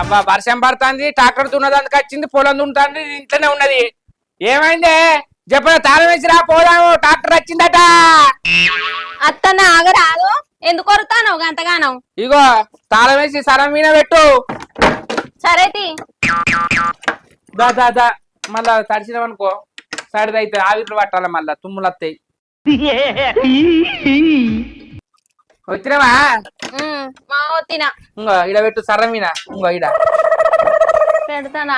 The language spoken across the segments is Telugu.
అబ్బా వర్షం పడుతుంది ట్రాక్టర్ దున్నదానికి వచ్చింది పొలం దున్నుతుంది ఇంట్లోనే ఉన్నది. ఏమైంది? చెప్పిన తాళం వేసిరా పోదాము ట్రాక్టర్ వచ్చిందట. అత్తన్న ఆగరాదు ఎందుకు కొరుతాను గంతగానం? ఇగో తాళం వేసి సరం మీద పెట్టు. సరే తి. దా దా దా. మళ్ళా తడిచినామనుకో సడిది అయితే ఆవిర్లు పట్టాలి మళ్ళా తుమ్ములు వస్తాయి వచ్చినావా? మా తిన ఇంకో ఇడ పెట్టు సరం మీద ఇంకో ఇడ పెడతాను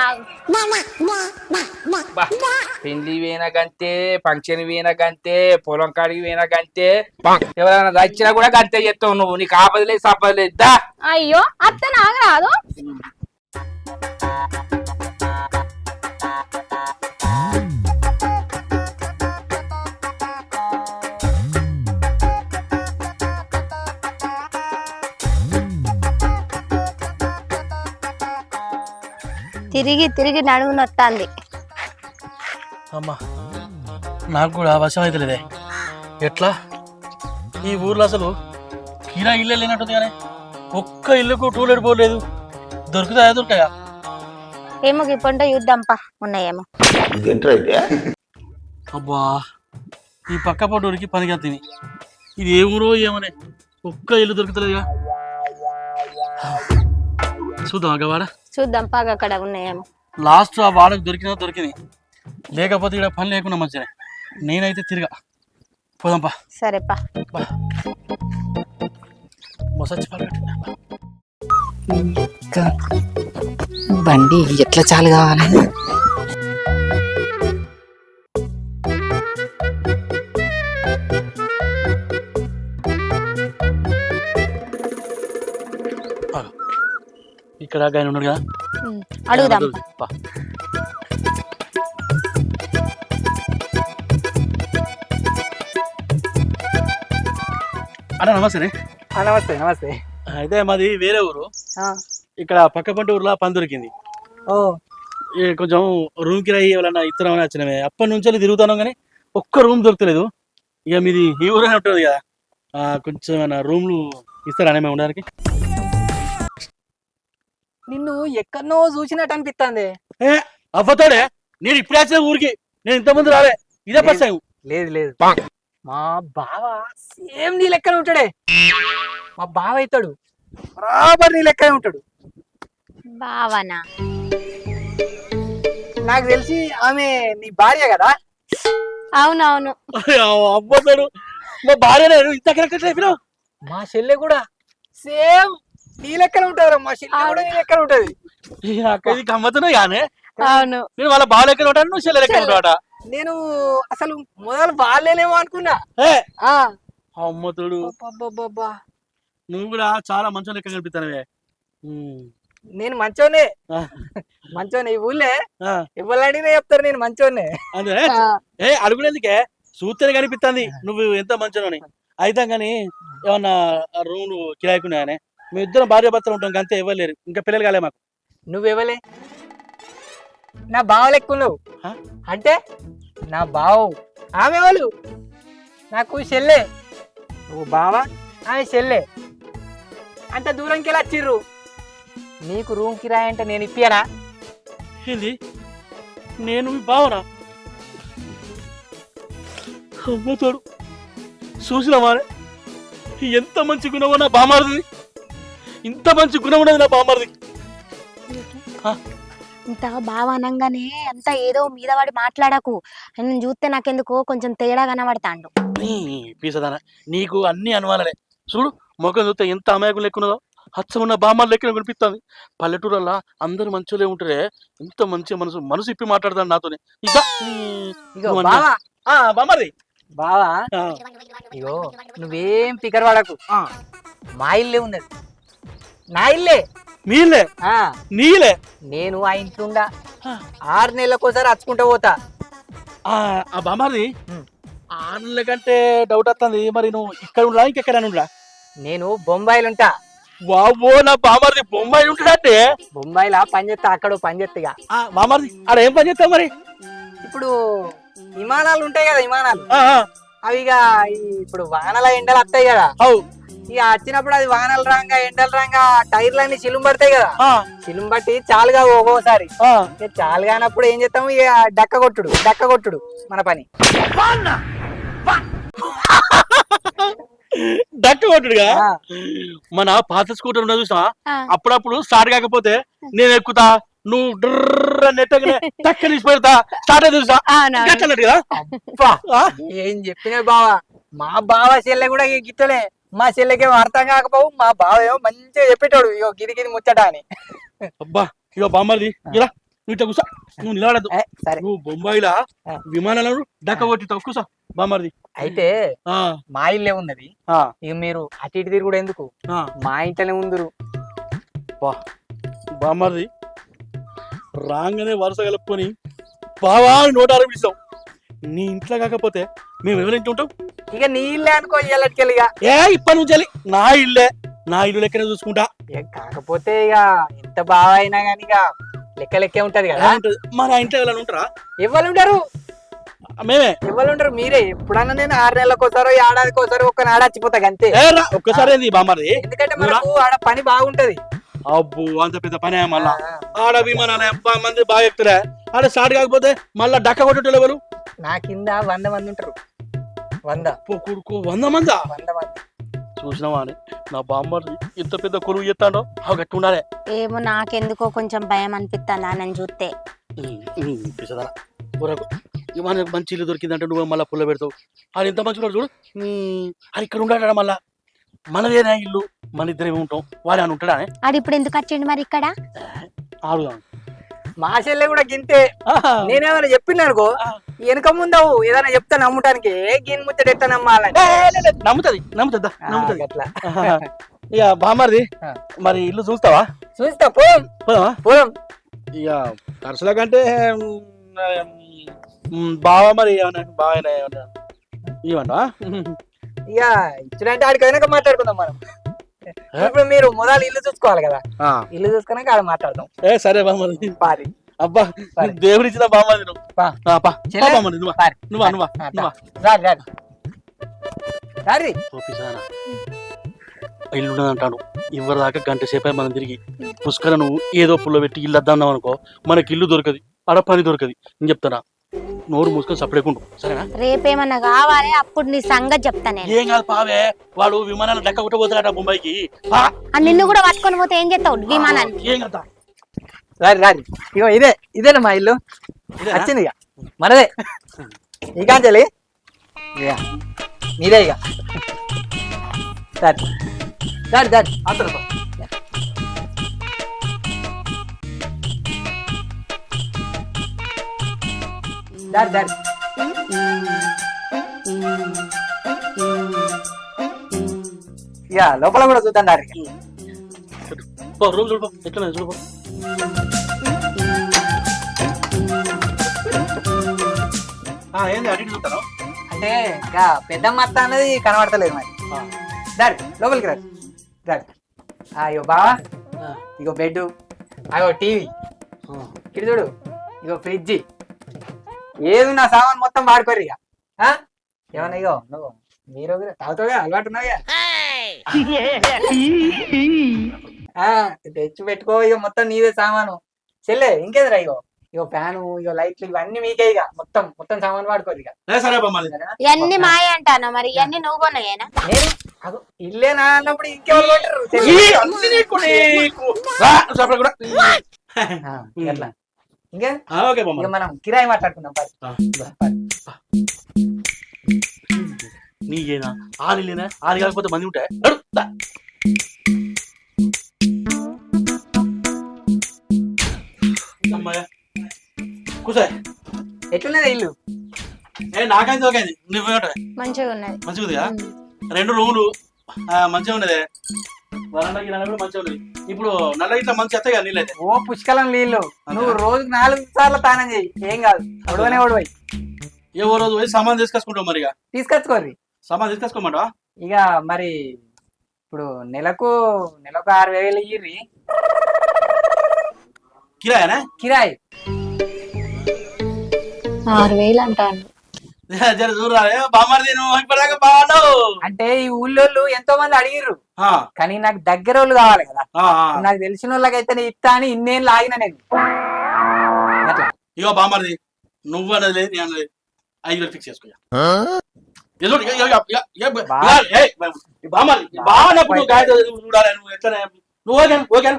పెళ్ళి వేనగంతే ఫంక్షన్ వేనగంతే పొలం కాడికి వేనగంతే. ఎవరైనా వచ్చినా కూడా గంతే చెప్తావు నువ్వు. నీకు ఆపదలేదు సంపదలేదు అయ్యో అత్తన ఆగరాదు తిరిగి తిరిగి నడుము నొత్తాంది. అమ్మా నాకు కూడా వశం అవుతలేదే ఎట్లా? ఈ ఊర్లో అసలు కిరా ఇల్లు లేనట్టుంది కానీ ఒక్క ఇల్లుకు టూలెట్ పోలేదు దొరుకుతాయా దొరకాయా ఏమో ఇప్పుడు చూద్దాంపా ఉన్నాయేమో. అబ్బా ఈ పక్క పొట్టూరికి పనికి వస్తుంది ఇది ఏ ఊరో ఏమనే ఒక్క ఇల్లు దొరుకుతలేదుగా. చూద్దాం గవాడ చూద్దాం పాగ అక్కడ ఉన్నాయేమో. లాస్ట్ ఆ వాడకు దొరికినా దొరికింది. లేకపోతే ఇక్కడ పని లేకుండా మంచిగా నేనైతే తిరగా. పోదాంపా సరేపా మొసచ్చి బండి ఎట్లా చాలు కావాలి? ఇక్కడ ఆయన ఉన్నాడు కదా అడుగుదాం. పా. అన్న నమస్తే నమస్తే నమస్తే. అయితే మాది వేరే ఊరు. ఇక్కడ పక్క పంట ఊర్లో పని దొరికింది. ఓ. కొంచెం రూమ్ కిరాయి ఎవరన్నా ఇస్తున్నామని వచ్చినవే. అప్పటి నుంచి తిరుగుతాను కానీ ఒక్క రూమ్ దొరకలేదు. ఇక మీది ఈ ఊరే ఉంటుంది కదా. ఆ, కొంచెం ఏమైనా రూమ్లు ఇస్తారా మేము ఉండడానికి నిన్ను ఎక్కడనో చూసినట్టు అనిపిస్తుంది ఏ అవ్వతోడే నేను ఇప్పుడే వచ్చిన ఊరికి. నేను ఇంతకుముందు రాలే. ఇదే ఫస్ట్ టైం లేదు లేదు. మా బావ సేమ్ నీ లెక్కనే ఉంటాడే. మా బావ అవుతాడు బరాబర్ నీ లెక్కనే ఉంటాడు. భావన నాకు తెలిసి ఆమె నీ భార్య కదా? అవునవును. అవ్వతాడు. మా భార్య ఇంత కరెక్ట్ అయిపోయినావు మా చెల్లె కూడా సేమ్ నీ లెక్కనే ఉంటారు మా చెల్లె. కూడా నీ లెక్కనే ఉంటది. ఇది గమ్మతున్నా యానే అవును. నేను వాళ్ళ బావ లెక్కన ఉంటాను నువ్వు చెల్లె లెక్కన ఉంటావట? నేను అసలు మొదలు బాగాలేనేమో అనుకున్నా. అమ్మతుడు. నువ్వు కూడా చాలా మంచి లెక్క కనిపిస్తానవే నేను మంచోనే. మంచోనే ఈ ఊళ్ళే అడిగినా చెప్తారు నేను మంచోనే. అదే. ఏ అడుగునేందుకే? చూస్తేనే కనిపిస్తుంది నువ్వు ఎంత మంచినని. అయితే కానీ ఏమన్నా రూమ్ కిరాయికున్నాయనే మీ ఇద్దరం భార్య భర్తలు ఉంటాం అంతే ఇవ్వలేరు ఇంకా పిల్లలు కాలే మాకు. నువ్వెవలే? నా బావ లెక్క నువ్వు? అంటే నా బావ ఆమె వాళ్ళు నాకు చెల్లె. నువ్వు బావ? ఆమె చెల్లె. అంత దూరంకి వెళ్ళి వచ్చిర్రు? నీకు రూమ్ కిరాయి అంటే నేను ఇప్పానా ఏంది? నేను మీ బావనా? అమ్మతోడు చూసినావా ఎంత మంచి గుణమో నా బామారది ఇంత మంచి గుణం ఉన్నది నా బామారది ఇంత బాగా అనంగానే అంత ఏదో మీద పడి మాట్లాడకు. నేను చూస్తే నాకెందుకో కొంచెం తేడా కనబడతాండు. పీసదానా. నీకు అన్ని అనుమానాలే. చూడు ముఖం చూస్తే ఎంత అమాయకం లెక్కున్నదో. హచ్చమున్న బామ్మ లెక్కన కనిపిస్తుంది పల్లెటూరల్లా అందరు మంచోలే ఉంటారే ఎంత మంచి మనసు మనసు ఇప్పి మాట్లాడతాను నాతోనే. ఇక బామ్మది బావా. ఇగో నువ్వేం ఫికర్ పడకు మా ఇల్లే ఉన్నది. నా ఇల్లే. నీళ్ళే? ఆ. నీళ్ళే? నేను ఆ ఇంట్లో ఆరు నెలలకోసారి అచ్చుకుంటా పోతా. ఆ ఆ ఉమ్. ఆన్ల కంటే డౌట్ వస్తుంది మరి నువ్వు ఇక్కడ ఉండరా ఇంకెక్కడ ఉండరా? నేను బొంబాయిలు ఉంటా. వావో నా బామ్మది బొమ్మాయి ఉంటాడంటే బొంబాయిలా పని చేస్తా అక్కడ పని చేస్తా ఆ బామ్మది ఆడ ఏం పని చేస్తావు మరి? ఇప్పుడు విమానాలు ఉంటాయి కదా విమానాలు. ఆ, ఆ, అవి ఇక ఈ ఇప్పుడు వానల ఎండలు వస్తాయి కదా. అవు. ఇక వచ్చినప్పుడు అది వానలు రాంగా ఎండలు రాంగా టైర్లన్నీ చిలుము పడతాయి కదా. ఆ, చిలుము బట్టి చాలుగా ఒక్కోసారి చాలు కానప్పుడు ఏం చేస్తాము? ఇక డక్క కొట్టుడు డక్క కొట్టుడు మన పని. డక్క కొట్టుడుగా. మన పాత స్కూటర్ ఉన్నది చూసా. అప్పుడప్పుడు స్టార్ట్ కాకపోతే నేను ఎక్కుతా నువ్వు డ్రర్ నెట్టగానే టక్క తీసి పెడతా స్టార్ట్ చూసా? ఏం చెప్పిన బావ? మా బావ చెల్లె కూడా గిట్టలే. మా చెల్లెకేమో అర్థం కాకపోవు మా బావ ఏమో మంచిగా చెప్పేటోడు. ఇగో గిది గిది ముచ్చట అని. అబ్బా ఇగో బామ్మది ఇలా నువ్వు ఇట్లా కూసా నువ్వు నిలబడద్దు. సరే. నువ్వు బొంబాయిలా. విమానాలను డక్క కొట్టి కూసా బామ్మది అయితే ఆ, మా ఇల్లే ఉన్నది. ఇక మీరు అటు ఇటు తిరుగుడు ఎందుకు? ఆ. మా ఇంట్లోనే ఉందరు. బామ్మది రాగానే వరుస కలుపుకొని బావా నోట ఆరంభిస్తాం నీ ఇంట్లో కాకపోతే మేము ఎవరింటి ఉంటాం? ఇక నీ ఇల్లే అనుకో ఇయ్యాలట్టుకెళ్ళి ఇక. ఏ ఇప్పటి నుంచి వెళ్ళి. నా ఇల్లే. నా ఇల్లు లెక్కనే చూసుకుంటా. ఇక కాకపోతే ఇక ఎంత బాగా అయినా కానీ ఇక లెక్క లెక్కే ఉంటది కదా. ఎలా ఉంటది? మా నా ఇంట్లో ఎవరైనా ఉంటారా? ఎవరు ఉంటారు మేమే. ఎవరు ఉంటారు మీరే. ఎప్పుడన్నా నేను ఆరు నెలలకు ఒకసారో ఏడాదికి ఒకసారి ఒక్క నాడు చచ్చిపోతా అంతే. ఏ రా ఒక్కసారి ఏంది బామ్మది? ఎందుకంటే మనకు ఆడ పని బాగుంటది. అబ్బో అంత పెద్ద పనే మళ్ళా. ఆడ విమానాలు మంది బాగా ఎక్కుతురా ఆడ స్టార్ట్ కాకపోతే మళ్ళా డక్క కొట్టేటోళ్ళు ఎవరు? నా కింద వంద మంది ఉంటారు. వంద. పో కొడుకు వంద మందా? వంద మంది. చూసినావా అని? నా బామ్మది ఇంత పెద్ద కొలువు ఎత్తాడో అవి గట్టి ఉండాలి. ఏమో నాకెందుకో కొంచెం భయం అనిపిస్తుంది నన్ను చూస్తే ఊరకు మనకు మంచి ఇల్లు దొరికిందంటే నువ్వు మళ్ళీ పుల్ల పెడతావు. అది ఎంత మంచిగా చూడు. అది ఇక్కడ ఉంటాడా మళ్ళా? మనదేనా ఇల్లు? మన ఇద్దరేమి ఉంటాం. వాడే అని ఉంటాడా ఆడు ఇప్పుడు ఎందుకు వచ్చిండు మరి ఇక్కడ? ఆడుదాం. మా చెల్లె కూడా గింతే. నేనేమైనా చెప్పింది అనుకో వెనక ముందవు ఏదైనా చెప్తా నమ్మటానికి. ఏ గిన్ ముచ్చట ఎట్లా నమ్మాలని నమ్ముతుంది నమ్ముతుందా నమ్ముతుంది. అట్లా. ఇక బామ్మది. మరి ఇల్లు చూస్తావా? చూస్తా పోం పోదామా? పోం ఇక ఖర్చుల కంటే బావ మరి బాగా ఇవ్వండి ఇక ఇచ్చినంటే ఆడికి వెనక మాట్లాడుకుందాం మనం. ఇప్పుడు మీరు మొదలు ఇల్లు చూసుకోవాలి కదా. ఇల్లు చూసుకున్నాక ఆడ మాట్లాడదాం. సరే బామ్మది పారి. అబ్బా సరే. దేవుడు ఇచ్చిన బామ్మది నువ్వు. నువ్వా నువ్వా రారి. ఓపిసానా? ఇల్లు ఉన్నదంటాను ఇవ్వరు దాకా గంట సేపే మనం తిరిగి పుష్కర నువ్వు ఏదో పుల్ల పెట్టి ఇల్లు వద్దాం అనుకో మనకి ఇల్లు దొరకది అడ పని దొరకది. నేను చెప్తానా? నోరు మూసుకొని సపడేకుంటు సరేనా? రేపేమన్నా కావాలి అప్పుడు నీ సంగతి చెప్తా నేను. ఏం కాదు పావే వాడు విమానాలు డక్క కొట్టబోతున్నాడ ముంబైకి నిన్ను కూడా పట్టుకొని పోతే ఏం చేస్తావు? విమానాన్ని ఏం కదా రారి రారి ఇగో ఇదే ఇదేనా మా ఇల్లు వచ్చింది ఇక మనదే ఇక అంజలి ఇక మీదే ఇక సరే సరే సరే అతను దారి దారి ఇక లోపల కూడా చూద్దాం దారి పో, రూమ్ చూడు పో. ఎట్లా చూడు ఏంది అడిగి చూస్తాను అంటే ఇక పెద్దమ్మ అత్త అన్నది కనబడతలేదు మరి. దారి లోపలికి రండి దారి. అయ్యో బావా. ఇగో బెడ్ అయ్యో టీవీ. ఇటు చూడు. ఇగో ఫ్రిడ్జ్. ఏది నా సామాన్ మొత్తం వాడుకోరు ఇక ఆ? ఏమన్నా ఇగో నువ్వు మీరు తాగుతావుగా? అలవాటు ఉన్నావుగా? ఆ, తెచ్చి పెట్టుకో ఇక మొత్తం నీదే సామాను. చెల్లె ఇంకేదిరా ఇగో? ఇగో ఫ్యాను ఇగో లైట్లు ఇవన్నీ మీకే ఇక మొత్తం మొత్తం సామాన్ వాడుకోరు ఇక సరే? ఇవన్నీ మాయ అంటాను మరి. ఇవన్నీ నువ్వు కొన్నాయేనా నేను ఇల్లేనా అన్నప్పుడు ఇంకెవరు కొంటారు? ఎట్లా? ఇంకా? ఇక మనం కిరాయి మాట్లాడుకుందాం పది. పది. నీకేనా ఆడిలేనా ఆడి కాకపోతే మంది ఉంటాయి? కూసా. ఎట్లున్నది ఇల్లు? ఏ నాకైంది ఓకేంది నువ్వేంటే మంచిగా ఉన్నది. మంచిగా ఉందిగా? రెండు రూములు. ఆ, మంచిగా ఉన్నదే. వరండా గిరండా కూడా మంచిగా ఉన్నది. ఇప్పుడు నల్ల ఇట్లా మంచి కదా నీళ్ళైతే? ఓ పుష్కలం నీళ్ళు. నువ్వు రోజుకి నాలుగు సార్లు తానం చేయి. ఏం కాదు. ఒడవనే ఒడవై. ఏ ఓ రోజు పోయి సామాన్ తీసుకొచ్చుకుంటాం మరి ఇక తీసుకొచ్చుకోర్రి. సామాన్ తీసుకొచ్చుకోమంటావా? ఇక మరి ఇప్పుడు నెలకు నెలకు ఆరు వేలు ఇయ్యి కిరాయనా? కిరాయి. ఆరు వేలు అంటాను జర చూడరా ఏ బామ్మర్ది నువ్వు ఇప్పటిదాకా బాగున్నావు? అంటే ఈ ఊళ్ళోళ్ళు ఎంతో మంది అడిగిర్రు. ఆ, కానీ నాకు దగ్గర వాళ్ళు కావాలి కదా. ఆ, ఆ. నాకు తెలిసిన వాళ్ళకైతే నేను ఇస్తా అని ఇన్నేళ్ళు ఆగిన నేను. అట్లా. ఇగో బామ్మర్ది నువ్వు అన్నది లేదు నేను అన్నది లేదు. ఐదు వేలు ఫిక్స్ చేసుకో ఏదో ఇక- ఇక- ఇక- ఇక- ఇక- బా- ఇక- ఏయ్, ఈ బామ్మర్ది ఈ బాగున్నప్పుడు నువ్వు గాయతో చూడాలి నువ్వు ఎట్లా నువ్వు ఓకే ఓకే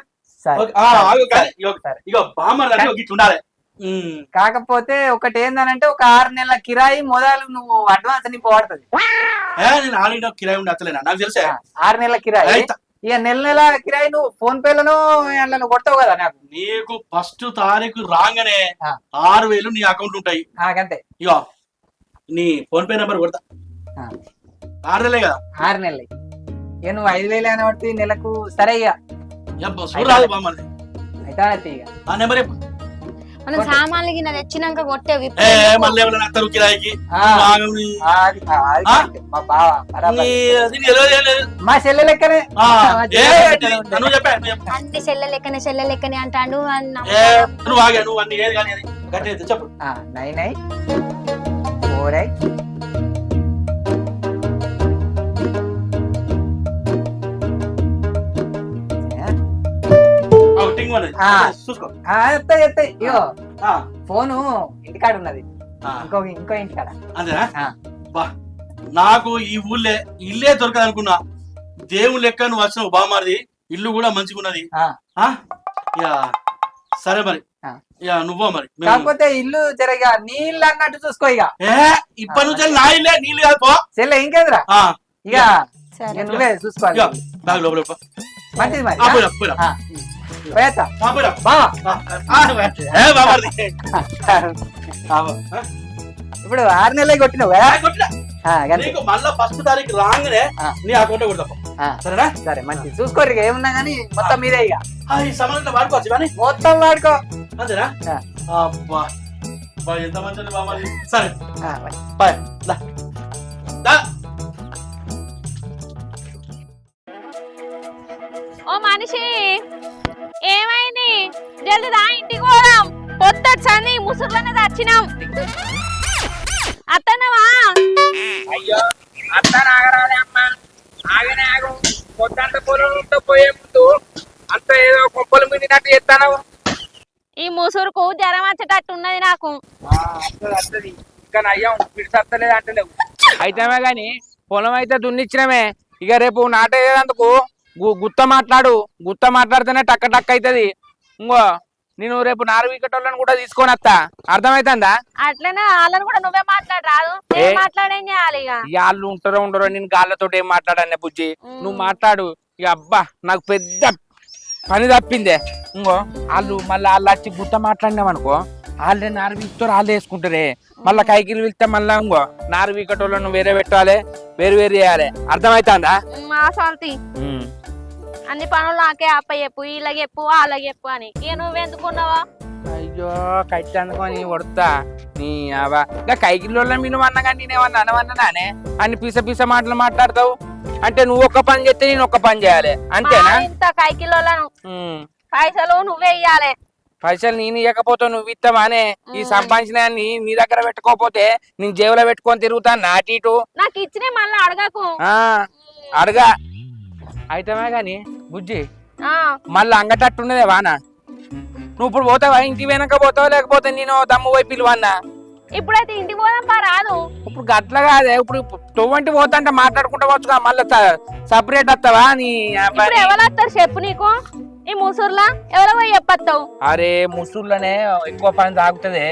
సరే ఓకే. ఆ, ఆగు, కానీ ఇగో సరే. ఇగో బామ్మర్ది అంటే ఉండాలి. కాకపోతే ఒకటి ఏందనంటే ఒక ఆరు నెలల కిరాయి మొదలు నువ్వు అడ్వాన్స్ నీకు నేను ఆల్రెడీ ఒక కిరాయి ఉండి అత్తలేనా? నాకు తెలుసే. ఆరు నెలల కిరాయి. ఇక నెల నెల కిరాయి నువ్వు ఫోన్ పేలను అందులో కొట్టవు కదా నాకు? నీకు ఫస్ట్ తారీఖు రాగానే. ఆరు వేలు నీ అకౌంట్ ఉంటాయి. నాకంతే ఇగో నీ ఫోన్ పే నెంబర్ కొడతా. ఆరు వేలే కదా? ఆరు నెలలు. ఇక నువ్వు ఐదు వేలు అనబట్టి నెలకు సరే ఇక. అయితే అయితే ఇక. ఆ నెంబర్ చెప్పు. మనం సామాన్లు గిన్నె తెచ్చినాక కొట్టే మళ్ళీ ఎవరైనా అత్తరు కిరాయికి. మా చెల్లె లెక్కనే. చెల్లె ఏంటి? లెక్కనే చెల్లె అంటాడు అన్న. ఏ, నువ్వు ఆగే నువ్వు అన్ని ఏది కానీ అది. గట్టి అయితే చెప్పు. ఆ, నైన్ ఫోర్ ఎయిట్ ఇగో ఆ, ఫోను ఇంటికాడ ఉన్నది ఇంకో ఇంకో ఇంటికాడ. అంతేనా ఆ. బా నాకు ఈ ఊళ్ళే ఇల్లే దొరకదు అనుకున్నా దేవుని లెక్క నువ్వు వచ్చినావు బామారిది ఇల్లు కూడా మంచిగా ఉన్నది ఆ. ఆ? ఇక సరే మరి. ఆ. ఇక నువ్వో మరి? కాకపోతే ఇల్లు జరగా నీళ్ళు అన్నట్టు చూసుకో ఇక ఏ? ఇప్పటి నుంచి నా ఇల్లే నీళ్ళు కాదు పో. చెల్లె ఇంకేదిరా ఆ, ఇక నువ్వే చూసుకోవాలి. బ్యాగ్ లోపల. మంచిది మరి బా ఆ, ఆ, ఏ బామారిది ఆ, ఇప్పుడు ఆరు నెలలే కొట్టినావు. నీకు మళ్ళా ఫస్ట్ తారీఖు రాగానే. నీ అకౌంట్ కొడతా సరేనా? సరే మంచిది. చూసుకోరు ఏమున్నా కానీ మొత్తం మీదే ఇక. ఈ సమయంలో వాడుకోవచ్చు కానీ మొత్తం వాడుకో. అంతేనా. అబ్బా. ఎంత బామారిది సరే. బాయ్. ముసుగులోనే వచ్చినాం అత్తనవా అయ్యో అంతా నాగరాలే అమ్మ. ఆగనే ఆగు. పొద్దంత పొలంతో పోయే ముందు అంత ఏదో కొప్పలు మిండినట్టు చేస్తాను. ఈ ముసురుకు జ్వరం వచ్చేటట్టు ఉన్నది నాకు. వస్తుంది ఇంకా నయ్యం పిడిసత్తలేదు అంటలేవు. అయితేమే గాని పొలం అయితే దున్నిచ్చినమే. ఇక రేపు నాటేదందుకు? గుత్త మాట్లాడు. గుత్త మాట్లాడితేనే టక్క టక్ అవుతుంది ఇంకో నేను రేపు నాలుగు వికెట్లను కూడా తీసుకొని వస్తా. అర్థమైతుందా? అట్లనే వాళ్ళని కూడా నువ్వే మాట్లాడరాదు మాట్లాడేం చేయాలి వాళ్ళు ఉంటారో ఉండరో నేను గాళ్ళతో ఏం మాట్లాడానే బుజ్జి. నువ్వు మాట్లాడు. ఇక అబ్బా నాకు పెద్ద పని తప్పిందే. ఇంకో వాళ్ళు మళ్ళీ వాళ్ళు వచ్చి గుట్ట మాట్లాడినామనుకో వాళ్ళే నారు వీక్తో వాళ్ళు వేసుకుంటారే. మళ్ళీ కైకిలు వెళ్తే మళ్ళీ ఇంకో నారు వీకటోళ్ళను వేరే పెట్టాలి వేరు వేరు చేయాలి. సొంతి అన్ని పనులు నాకే అప్ప చెప్పు ఇలా చెప్పు వాళ్ళ చెప్పు అని. ఇక నువ్వెందుకున్నావా అయ్యో కట్టి అనుకొని కొడతా. నీ అవా ఇంకా కైకిల్లో మీరు అన్నా కానీ నేనేమన్నా అనవన్నానే అన్ని పిస పిస మాటలు మాట్లాడతావు? అంటే నువ్వు ఒక్క పని చేస్తే నేను ఒక్క పని చేయాలి. అంతేనా? ఇంత ఉమ్. పైసలు నువ్వే ఇయ్యాలి. పైసలు నేను ఇవ్వకపోతే నువ్వు ఇస్తావానే ఈ. సంపాదించిన నీ దగ్గర పెట్టుకోకపోతే నేను జేబులో పెట్టుకొని తిరుగుతాను నాటి నాకు ఇచ్చినే మళ్ళీ అడగకు. ఆ, అడగా. అయితమే గాని బుజ్జి. ఆ, మళ్ళీ అంగటట్టు ఉన్నదే వాన. నువ్వు ఇప్పుడు పోతావా? ఇంటి వెనక పోతావా? లేకపోతే నేను దమ్ము పోయి పిలువన్నా ఇప్పుడైతే ఇంటికి పోదాం పా రాదు. ఇప్పుడు గట్ల కాదే. ఇప్పుడు తొవ్వంటి పోతా అంటే మాట్లాడుకుంటా వచ్చుగా మళ్ళీ సపరేట్ వస్తావా? నీ ఎవరు వస్తారు చెప్పు నీకు? ఈ ముసూర్లా ఎవరో పోయి చెప్పొస్తావు అరే ముసూర్లోనే ఎక్కువ పని తాగుతుంది.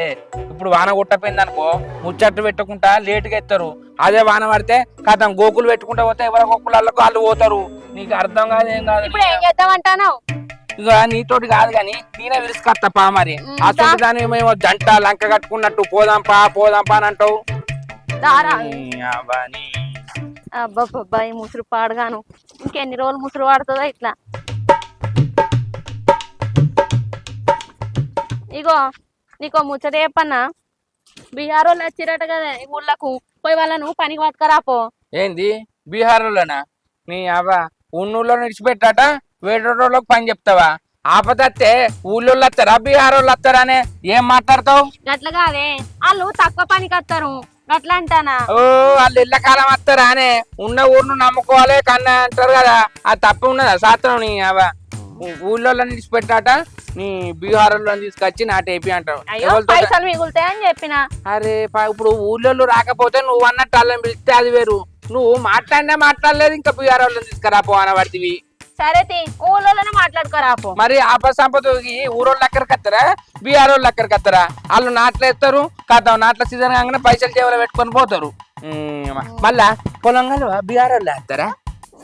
ఇప్పుడు వాన కొట్టపోయింది అనుకో ముచ్చట్లు పెట్టుకుంటా లేటుగా ఎత్తారు. అదే వాన పడితే కథం గోకులు పెట్టుకుంటా పోతే ఎవరి గోకులలో వాళ్ళు పోతారు. నీకు అర్థం కాదు ఏం కాదు. ఇప్పుడు ఏం చేద్దామంటావు ఇక నీతోటి కాదు కానీ నేనే విరుచుకొస్తా పా మరి అసలు దాన్ని మేము జంట లంక కట్టుకున్నట్టు పోదాం పా పోదాం పా అని అంటావు. దారా. నీ అవ్వని. అబ్బాబ్బా ఈ ముసురు పాడగాను. ఇంకెన్ని రోజులు ముసురు వాడుతుందో ఇట్లా. ఇగో నీకో ముచ్చట చెప్పన్నా. బీహార్ వాళ్ళు వచ్చిరట కదా ఈ ఊళ్ళకు. పోయి వాళ్ళను పనికి పట్టుకరాపో ఏంది? బీహార్లోనా నీ అవ్వ ఉన్నూళ్ళో నిడిచిపెట్టాట వేరేటోళ్ళకి పని చెప్తావా? ఆపదత్తే ఊళ్ళో వస్తారా బీహార్ వాళ్ళు వస్తారా అనే ఏం మాట్లాడతావు? గట్ల కాదే వాళ్ళు తక్కువ పనికి వస్తారు అట్లా అంటానా? ఓ వాళ్ళు ఇళ్ళ కాలం వస్తారా అనే ఉన్న ఊరును నమ్ముకోవాలి కన్నా అంటారు కదా. అది తప్ప ఉన్నదా శాస్త్రం నీ అవ ఊళ్ళో తీసుపెట్టాట నీ బీహార్లో తీసుకొచ్చి నాటేపి అంటావు. అయ్యో ఎవరితో- పైసలు మిగులుతాయని చెప్పిన. అరే పా- ఇప్పుడు ఊళ్ళో రాకపోతే నువ్వు అన్నట్టు వాళ్ళని పిలిస్తే అది వేరు. నువ్వు మాట్లాడినా మాట్లాడలేదు ఇంకా బీహార్ వాళ్ళని తీసుకురా పో అనబడితివి. సరే తి. ఊళ్ళోనే మాట్లాడుకోరాపో మరి ఆపసంపదకి ఊరోళ్ళు ఎక్కడికి వస్తారా? బీహార్ వాళ్ళు ఎక్కడికి వస్తారా? వాళ్ళు నాట్లు వేస్తారు కథ నాట్ల సీజన్ కాగానే పైసలు చేవలో పెట్టుకొని పోతారు. ఉమ్, మళ్ళా పొలంగాలు బీహార్ వాళ్ళు వేస్తారా?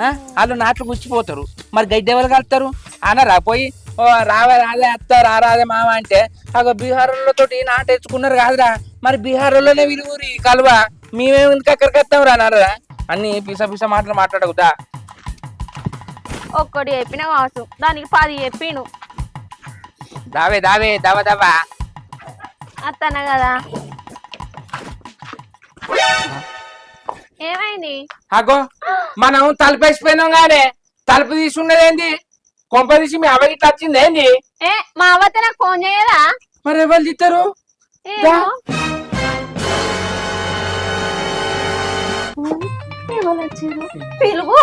ఆ? వాళ్ళు నాట్లు గుచ్చిపోతారు. మరి గడ్డి ఎవరు కలుస్తారు అనరా పోయి ఓ రావే రాదే వస్తారు రారాదే మామ అంటే. అగో బీహార్ వాళ్ళతోటి నాటు తెచ్చుకున్నారు కాదురా. మరి బీహార్ వాళ్ళనే విలువరి కలువ? మేమేమి అక్కడికి వస్తాం రా అన్నారా అన్ని పిస పిస మాటలు మాట్లాడకుదా ఒక్కటి చెప్పిన కావచ్చు. దానికి పది చెప్పిండు దావే దావే దవ దవా. అత్తన కదా. ఏమైంది? అగో మనం తలుపు వేసిపోయినాం గానే. తలుపు తీసి ఉన్నది ఏంది? కొంప తీసి మీ అవ్వకి ఇట్లా వచ్చింది ఏంది? ఏ మా అవ్వతే నాకు ఫోన్ చేయదా? మరి ఎవరు ఏమో. ఎవరు వచ్చారు? పిలువు.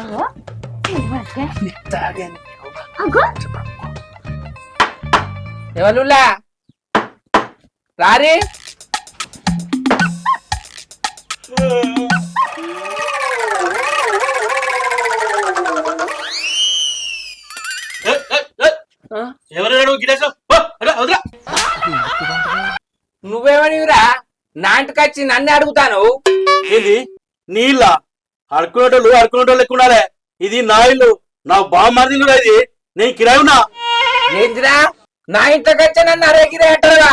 అగో, ఇవ్వకే. అగో, ఎవరులా? రారి. ఎవరు వదిలా. నువ్వేమనివిరా? నాంటికొచ్చి నన్ను అడుగుతాను ఏంది? నీళ్ళ? అడుకునేటోళ్ళు అడుకునేటోళ్ళు ఎక్కువ ఉండాలి. ఇది నా ఇల్లు. నా బామ్మది ఇల్లు ఇది. నేను కిరాయి ఉన్నా. ఏంటిరా నా ఇంట్లోకి వచ్చి నన్ను అరేగిరే అంటారుగా?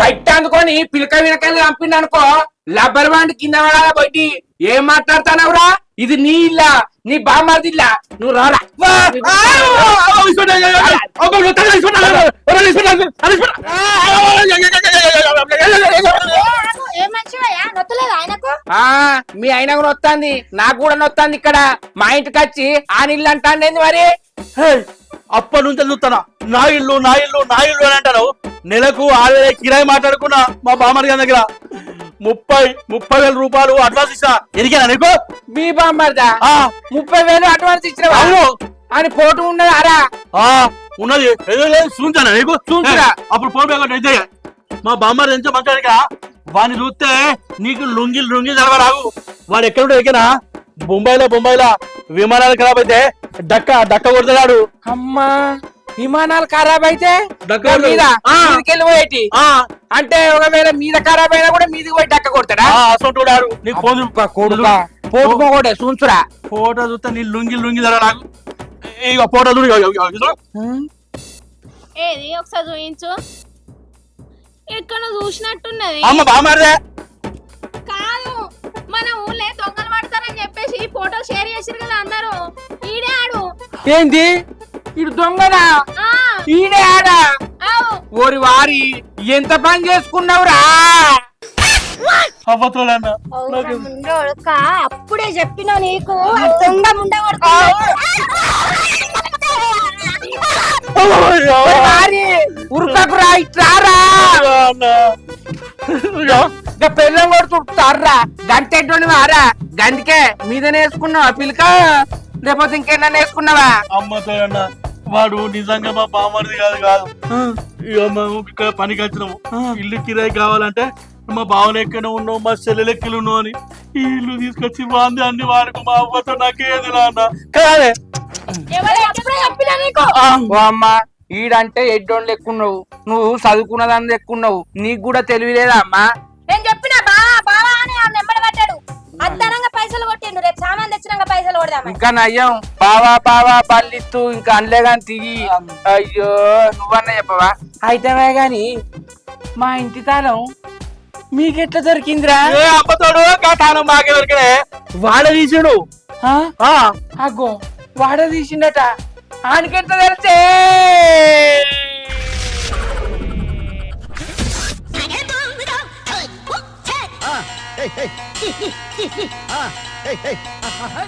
కట్టి అందుకొని పిలక వినకాయలు చంపింది అనుకో లబ్బర్ బాండ్ కింద పడాలా బయటి? ఏం మాట్లాడుతున్నావురా? ఇది నీ ఇల్లా నీ బామ్మది ఇల్లా. నువ్వు రారా. మీ అయిన కూడా వస్తుంది నాకు కూడా నొత్తాంది ఇక్కడ. మా ఇంటికి వచ్చి ఆ నీళ్ళు అంటాండేంది మరి? అప్పటి నుంచి చూస్తానా నా ఇల్లు నా ఇల్లు నా ఇల్లు అని అంటారు. నెలకు ఆరు కిరాయి మాట్లాడుకున్నా మా బామ్మడి గారి దగ్గర. ముప్పై ముప్పై వేల రూపాయలు అడ్వాన్స్ ఇస్తా. ఎరిగానా నీకు? మీ బామ్మర్దా? ఆ, ముప్పై వేలు అడ్వాన్స్ ఇచ్చిన అవును. అని పోటు ఉన్నది అరా ఆ, ఉన్నది. ఏదో లేదు చూంచానా నీకు? చూంచురా. ఏ, అప్పుడు ఫోన్ ఒకటి అయితే మా బామ్మారి ఎంత మంచిగా వాడిని చూస్తే నీకు లుంగి లుంగి జరగరాగు వాడు ఎక్కడ ఎక్కినా బొంబాయిలో బొంబాయిలో విమానాలు ఖరాబ్ అయితే డక్క డక్క కొడతాడు అమ్మా. విమానాలు ఖరాబ్ అయితే మీద పోయేటి? ఆ, అంటే ఒకవేళ మీద ఖరాబ్ అయినా కూడా మీదికి పోయి డక్క కొడతాడా? ఆడు. నీకు ఫోన్ కొడుకా పోగొడే చూంచురా. ఫోటో చూస్తే నీ లుంగి లుంగి ఇక ఫోటో చూడు. ఏది? ఒకసారి చూయించు. ఎక్కడ చూసినట్టున్నది? అమ్మ కాదు మన ఊళ్ళే దొంగలు పడతారని చెప్పేసి ఈ ఫోటో షేర్ చేసిరు కదా అందరూ. ఈడే ఆడు. ఏంది? ఇటు దొంగనా? ఆ, ఈడే ఆడా. ఓరి వారి ఎంత పని చేసుకున్నావురా? అవ్వతోడన్న అప్పుడే చెప్పినా నీకు. దొంగ ఉరుకకురా ఇట్లారా పెళ్ళం కొడుతుంటారా గంట ఎటువంటి వారా. గంటకే మీదనే వేసుకున్నావా పిలక? లేకపోతే ఇంకేనా వేసుకున్నావా? అమ్మతో అన్న వాడు నిజంగా మా బామ్మడిది కాదు కాదు. ఇక మేము ఇక్కడ పనికి వచ్చినాము. ఇల్లు కిరాయి కావాలంటే మా బావన ఎక్కడ ఉన్నావు మా చెల్లెలు ఎక్కలు ఉన్నావు అని ఈ ఇల్లు తీసుకొచ్చి బాంది అన్ని వాడుకు మా అవ్వతో నాకేది అన్న. కాదే. అమ్మ ఈడంటే ఎడ్డోళ్ళు ఎక్కున్నావు. నువ్వు చదువుకున్నదాన్ని ఎక్కున్నావు. నీకు కూడా తెలివి లేదా అమ్మా? నేను చెప్పిన బావా బావా అని నెంబర్ పట్టాడు పైసలు కొట్టిండు. రేపు సామాన్ తెచ్చినాక పైసలు కొడదామని. ఇంకా నయ్యం. పావా పావా పల్లిత్తు ఇంకా అనలే గాని తిగి. అయ్యో నువ్వన్నా చెప్పవా? అయితేనే గాని మా ఇంటి తాళం మీకెట్లా దొరికిందిరా? ఏ అమ్మతోడు కాటానం బాగా దొరికడే వాడ తీసాడు. ఆ? అగ్గో వాడ తీసిండట. ఆనికెట్లా తెలిసే? 嘿嘿哈哈哈